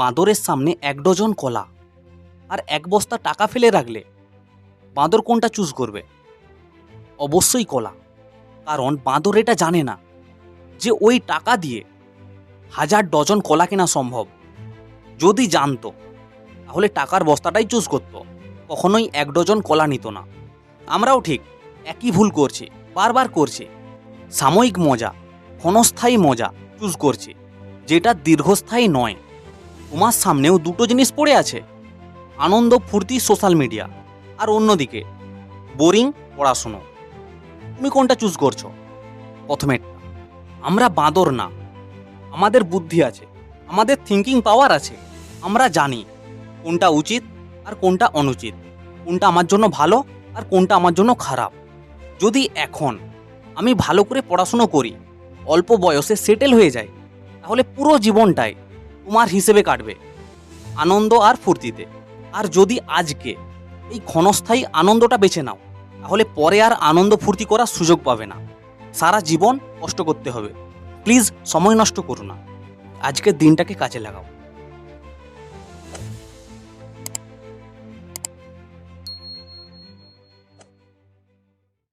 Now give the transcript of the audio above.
বাঁদরের সামনে এক ডজন কলা আর এক বস্তা টাকা ফেলে রাখলে বাঁদর কোনটা চুজ করবে? অবশ্যই কলা, কারণ বাঁদর এটা জানে না যে ওই টাকা দিয়ে হাজার ডজন কলা কেনা সম্ভব। যদি জানতো, তাহলে টাকার বস্তাটাই চুজ করতো। কখনোই এক ডজন কলা নিত না। আমরাও ঠিক একই ভুল করছি, বারবার করছি। সাময়িক মজা, ক্ষণস্থায়ী মজা চুজ করছি, যেটা দীর্ঘস্থায়ী নয়। তোমার সামনেও দুটো জিনিস পড়ে আছে। আনন্দ, ফুর্তি সোশ্যাল মিডিয়া আর অন্যদিকে বোরিং পড়াশুনো। তুমি কোনটা চুজ করছ? প্রথমে আমরা বাঁদর না। আমাদের বুদ্ধি আছে, আমাদের থিঙ্কিং পাওয়ার আছে। আমরা জানি কোনটা উচিত আর কোনটা অনুচিত, কোনটা আমার জন্য ভালো আর কোনটা আমার জন্য খারাপ। যদি এখন আমি ভালো করে পড়াশুনো করি, অল্প বয়সে সেটেল হয়ে যাই তাহলে পুরো জীবনটাই তোমার হিসেবে কাটবে, আনন্দ আর ফুর্তিতে। আর যদি আজকে এই ক্ষণস্থায়ী আনন্দটা বেছে নাও, তাহলে পরে আর আনন্দ ফুর্তি করার সুযোগ পাবে না। সারা জীবন কষ্ট করতে হবে। প্লিজ, সময় নষ্ট করো না। আজকের দিনটাকে কাজে লাগাও।